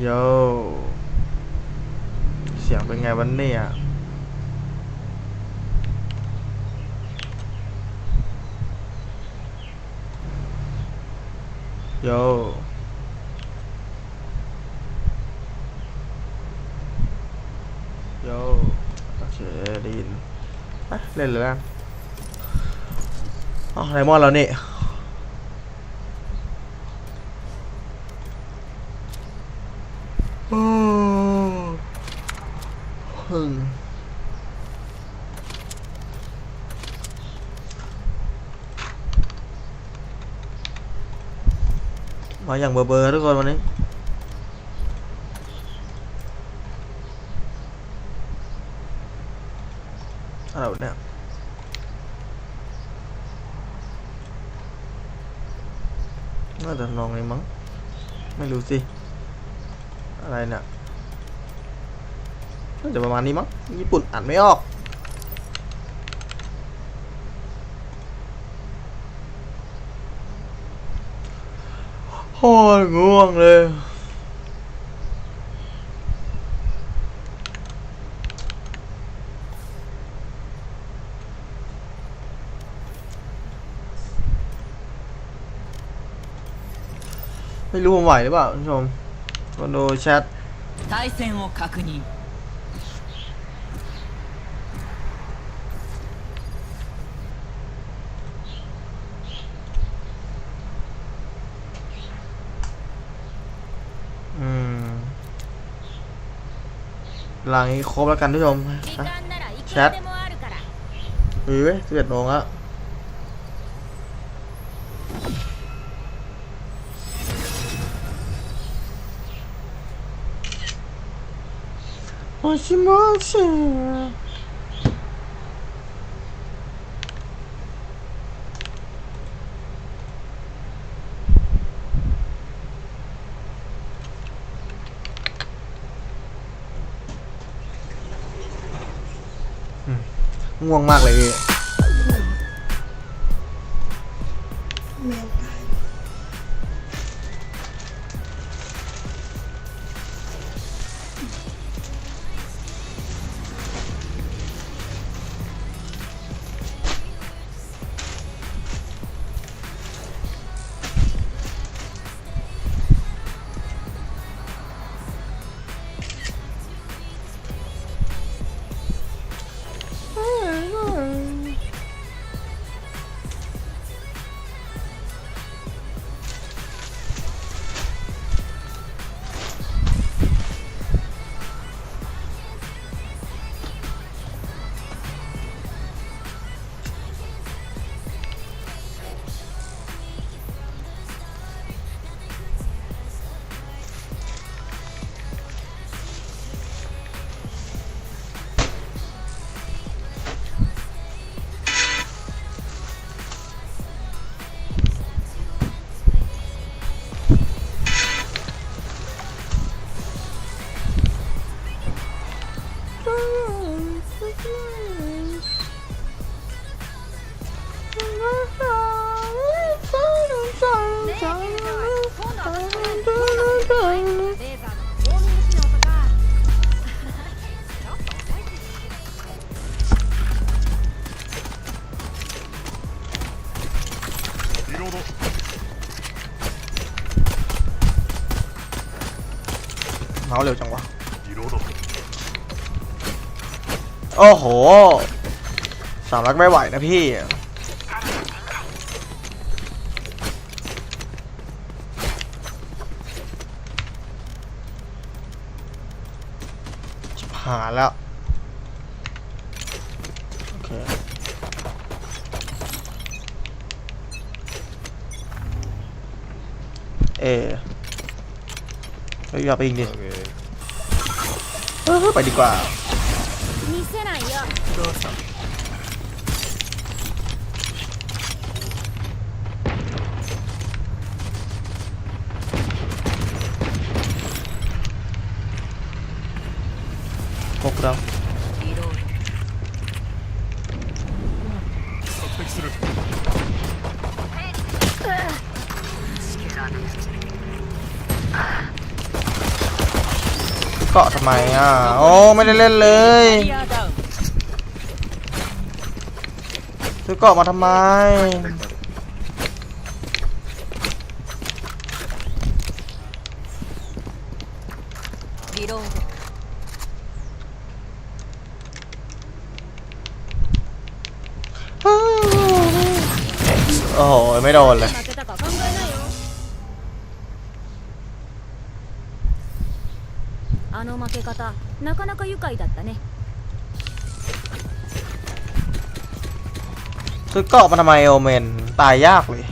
โยเสียงเป็นไงวันเนี่ยโยโยโอเคได้ยินไปเล่นเลยละอ๋อไดมอนด์แล้วนี่ มาอย่างเบอร์เบอร์ทุกคนวันนี้อะไรเนี่ยน่าจะลองเลยมั้ง ไม่รู้สิ เนี่ยน่าจะประมาณนี้มั้งญี่ปุ่นอ่านไม่ออกโอ้ยง่วงเลยไม่รู้ผมไหวหรือเปล่าคุณผู้ชมคนดูแชท 対戦を確認 อืมหลังนี้ครบแล้วกันทุกผู้ชม 時 อ่ะ 間ならいくチャらでもあるから มีเว้ยสิบเอ็ดโมงแล้ว โอชิโมชิง่วงมากเลยพี่レーザ เร็วจังวะ โอ้โห สามลักไม่ไหวนะพี่ผ่านแล้ว โอเค เอ เฮ้ยอย่าไปยิงดิเออไปดีกว่า 見せないよどうぞ พ เกาะทำไมอะ โอ้ ไม่ได้เล่นเลยซื้อเกาะมาทำไม โอ้โห ไม่โดนเลย あの負け方なかなか愉快だったね ซื้อเกาะมาทำไมโอเมน ตายยากเลย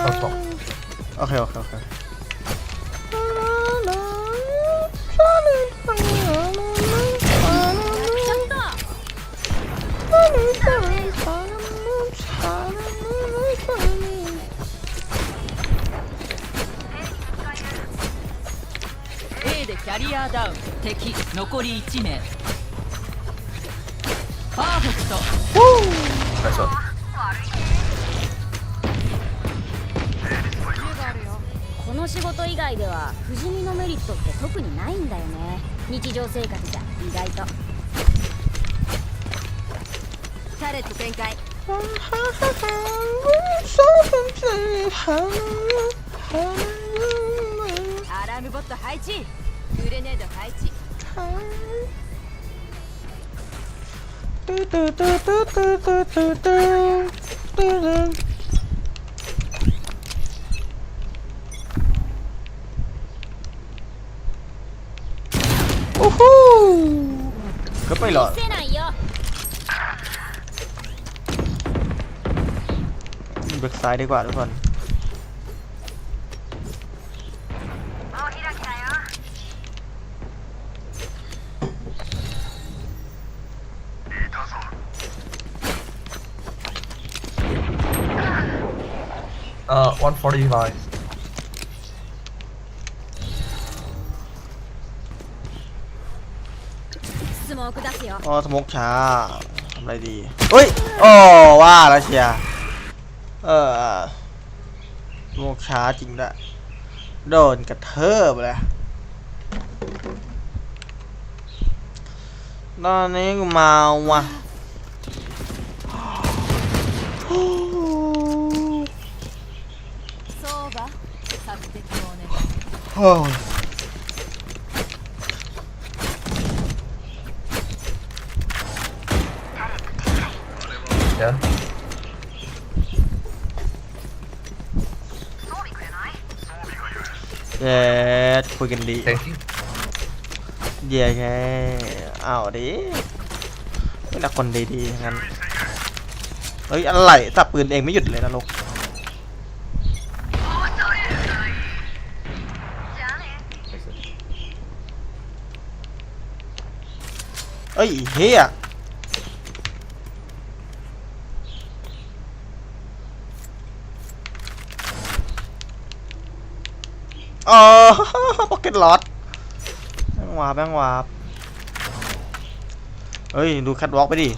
알았어. 오케이 오케이 오케이. A でキャリアダウン敵残り1名パーフェクト 나이스. 仕事以外では不死身のメリットって特にないんだよね。日常生活じゃ意外と。タレット展開。アラームボット配置。グレネード配置。โ ก็ไปหรอด 見せないよ เบิกซ้ายดีกว่าทุกคน เอ่อ145 อ๋อสมกช้าทำไรดีเฮ้ยโอ้ว่าแล้วเชียเออสมกช้าจริงละโดนกระเทิบเลยตอนนี้กูเมาว่ะโอ้ เย้คุยกันดี thank you เย้แค่เอาดิไม่ละคนดีๆงั้นเฮ้ยอะไรสับปืนเองไม่หยุดเลยนะลูกเอ้ยเฮีย อ๋อ พ็อกเก็ตล็อตแบงวาบแบงวาบเฮ้ย ดูแคทวอล์กไปดิ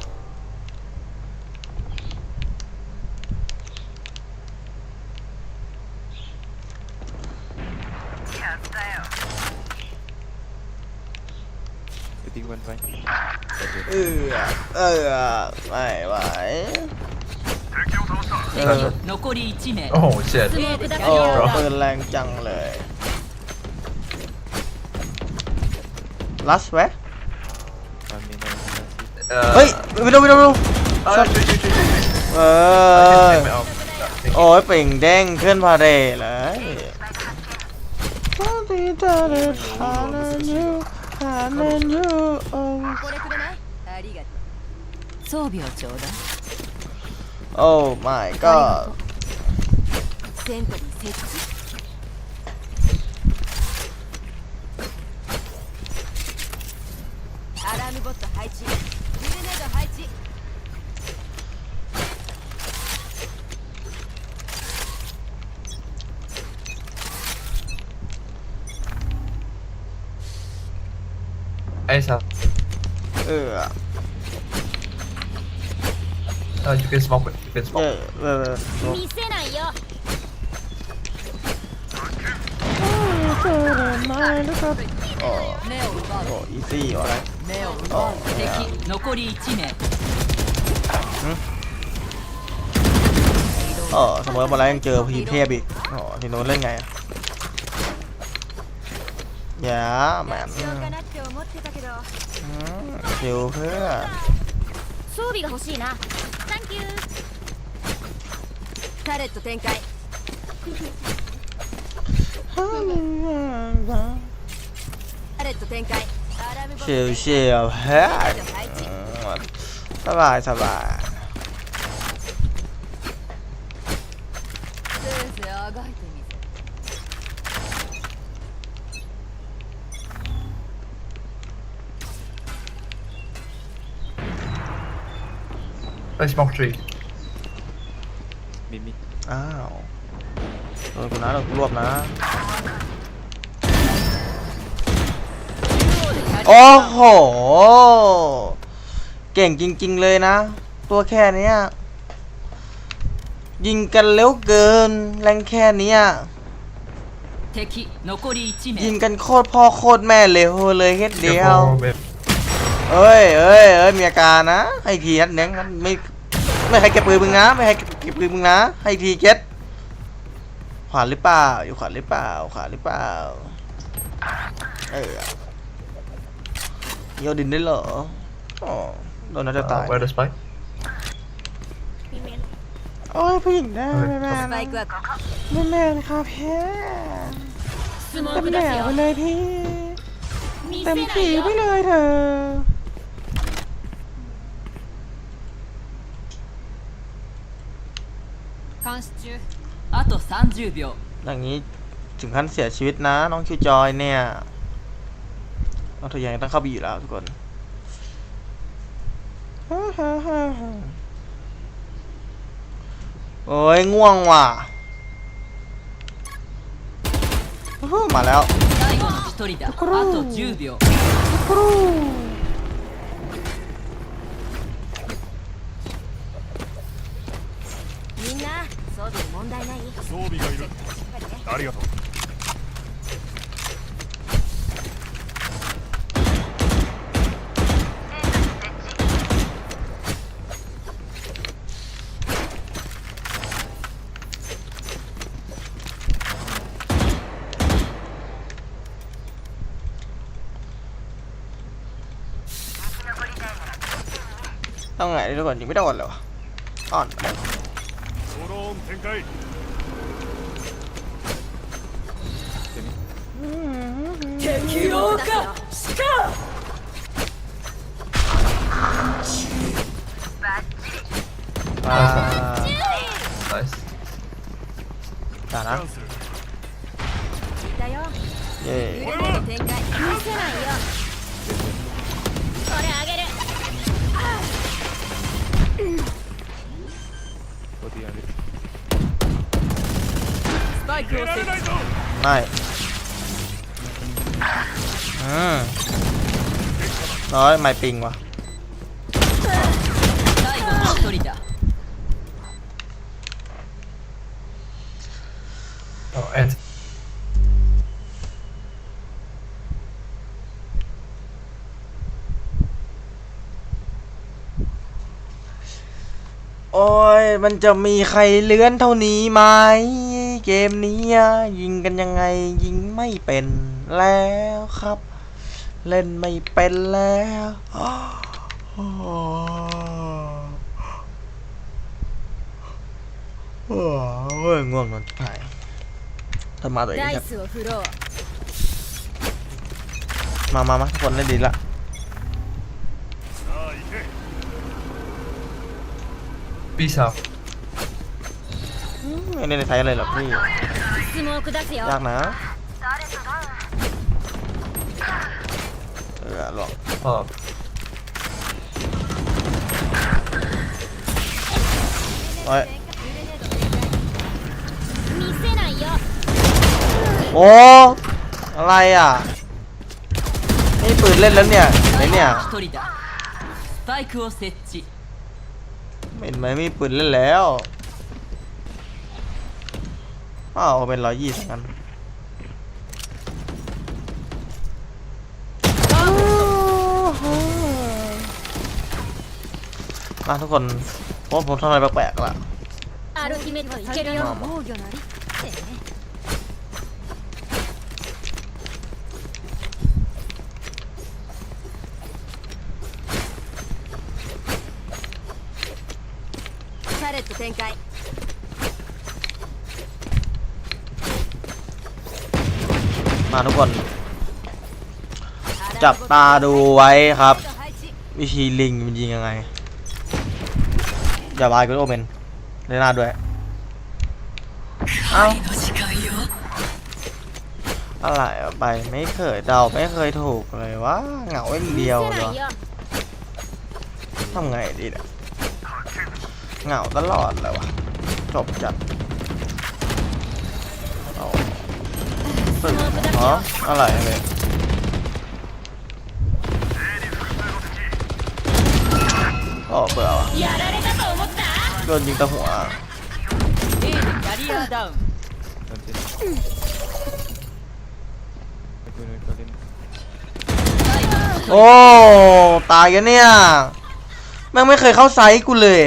ทิ้งมันไป เออเออไม่ไหวเออ 残り1名 โอ้โหเจ็ด スモーク出す โอ้ よ ปืนแรงจังเลย ลัสแวะ มันมีในนั้นสิ เอ่อ เฮ้ยไปดูไปดูไปดู เอ้ยช่วยช่วยช่วยช่วยช่วย เอ เอ อ ไม่เอา โอ้ยเปล่งเด้งขึ้นพาเรดเลยฮานันยูฮานันยูโอ้ これくれないありがとう装備をちょうだいโอ้ my god セントリー設置アラームボット配置 A side. เออ Uh, you can smoke it. You can เอ smoke. อเออเออ 見せないよ โอ้ 目を奪う โหอีซี่อะไร 目を奪うあいや敵残り1名 เออเสมอมาแล้วยังเจอพีมเทพอีกอ๋อทีโน้นเล่นไงอะ อย่าแมน しようかなって思ってたけど อืมคิวเพื่อน 装備が欲しいなサンキュータレット展開タレット展開アラームボッ ชิว クス ชิวเฮ้ยอืมสบายสบาย I smoke three. Mid mid. อ้าวโดนกูนะโดนกูรวบนะ โอ้โห เก่งจริง ๆ เลยนะ ตัวแค่เนี้ย ยิงกันเร็วเกิน แรงแค่เนี้ย 敵残り1 ยิง 名 กันโคตรพ่อโคตรแม่เร็วเลยเฮ็ดเดียว Careful, mid. เอ้ยเอ้ยเอ้ยมีอาการนะ ให้ทีนัดเน้งไม่ ไม่ให้เก็บปืนมึงนะไม่ให้เก็บปืนมึงนะ ให้ทีเก็ตขวานหรือเปล่า อยู่ขวานหรือเปล่า ขวานหรือเปล่า เออเยาดินได้เหรอโอ้โดนน่าจะตาย Where the spike โอ้ยผู้หญิงได้แม่แม่แม่แม่นะครับพี่เต็มแหนวไปเลยพี่เต็มผีไปเลยเธอ 監視中あと30秒 อย่างนี้ถึงขั้นเสียชีวิตนะ น้องคิวจอยเนี่ยเราเธอยังต้องเข้าไปอยู่แล้วทุกคน โอ้ยง่วงว่ะอื้อหือมาแล้ว 装備問題ない装備がいるしっかりねありがとう ต้องไงทุกคนยิงไม่โดนเลยวะอ่อน ド 가까이. 기억가 스카. 아, 나이스. 나나. อ้ยไม่ปิงวะแอนโอ้ย มันจะมีใครเลื้อนเท่านี้ไหม เกมนี้ยิงกันยังไงยิงไม่เป็นแล้วครับ เล่นไม่เป็นแล้วโอ้ยง่วงนอนไปทำมาตัวเองครับมามามาทุกคนได้ดีละพี่สาวไม่ได้นในไทยเลยหรอพี่ยากนะ เออหลอก Oh, โอ้ย 見せないよ โอ้ อะไรอ่ะ ไม่มีปืนเล่นแล้วเนี่ยไอเนี่ย 一人だスパイクを設置 เห็นไหมไม่มีปืนเล่นแล้วอ้าวเป็นร้อยยี่สิบกัน มาทุกคนผมว่าผมทำอะไรแปลกๆละ アルティメットいけるよ防御なりってねパレット展開 มาทุกคน จับตาดูไว้ครับ 配置 วิธีลิงมันยิงยังไง อย่าบายกูโอเมนเลน่าด้วย เอาอะไรไปไม่เคยเดาไม่เคยถูกเลยว่าเหงาเองเดียวเลยทำไงดีเนี่ยเหงาตลอดเลยวะจบจัดสึกอ๋ออะไรเลยโอ้เบื่อวะ โดนยิงตะหัว A でキャリアダウンなんてこれこれ โอ้ ตายกันเนี่ย แม่งไม่เคยเข้าไซส์กูเลย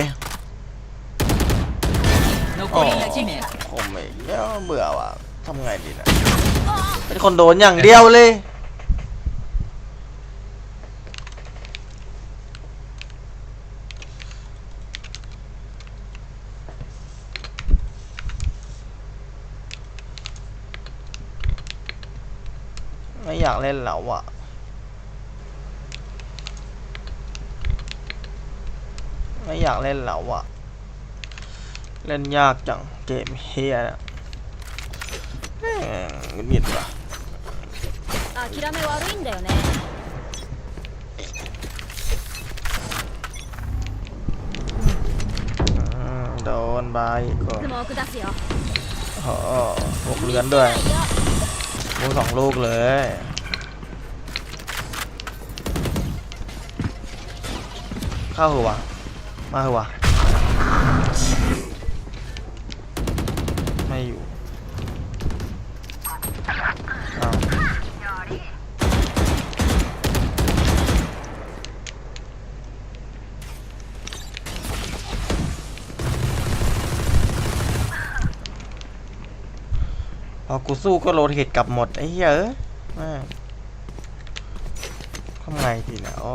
残り1名 ผมไม่เหี้ยเบื่อว่ะทำไงดีนะเป็นคนโดนอย่างเดียวเลย อยากเล่นแล้วอ่ะ ไม่อยากเล่นแล้วอ่ะ เล่นยากจังเกมเฮียนะแม่งหงุดหงิดว่ะ 諦め悪いんだよね อืมโดนบายอีกก่อน スモーク出すよ โอ้โหหกเลือนด้วย 見せないよ มูสองลูกเลย เข้าหัวมาหัวไม่อยู่อ้าวพอกูสู้ก็โรเทตกลับหมด ไอ้เหี้ยเอ้ยทำไงดีนะอ๋อ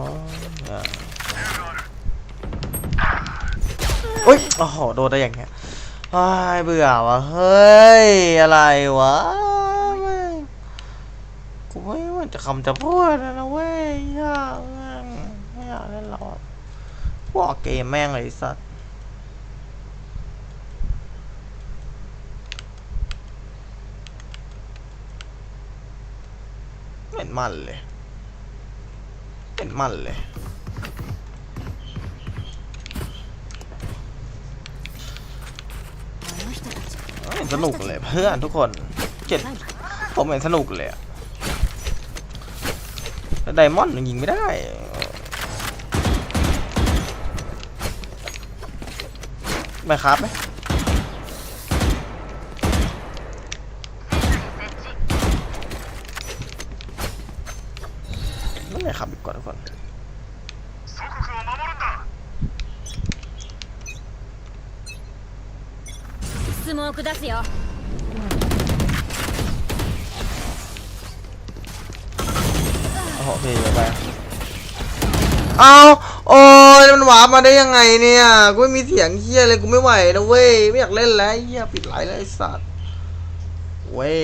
อุ้ยโอ้โหโดนได้อย่างเงี้ยอ้ายเบื่อวะเฮ้ย อะไรวะแม่งกูไม่ว่าจะคำจะพูดนะเว้ยยากม่งไม่อยากเล่นหรอกบอกเกมแม่งเลยไอ้สัตว์เห็นมันเลยเห็นมันเลย ไม่เห็น สนุกเลยเพื่อนทุกคนเจ็ดผมเห็นสนุกเลยแต่ไดมอนด์ยิงไม่ได้ไปครับไหมไม่ได้ครับอีกก่อนทุกคน スモーク出すよ โอ้โหพี่ไป เอาโอ้ยมันหวาร์ปมาได้ยังไงเนี่ย กูไม่มีเสียงเฮียเลย กูไม่ไหวนะเว้ย ไม่อยากเล่นแล้วไอ้เฮียปิดไลน์แล้วไอ้สัตว์ เว้ย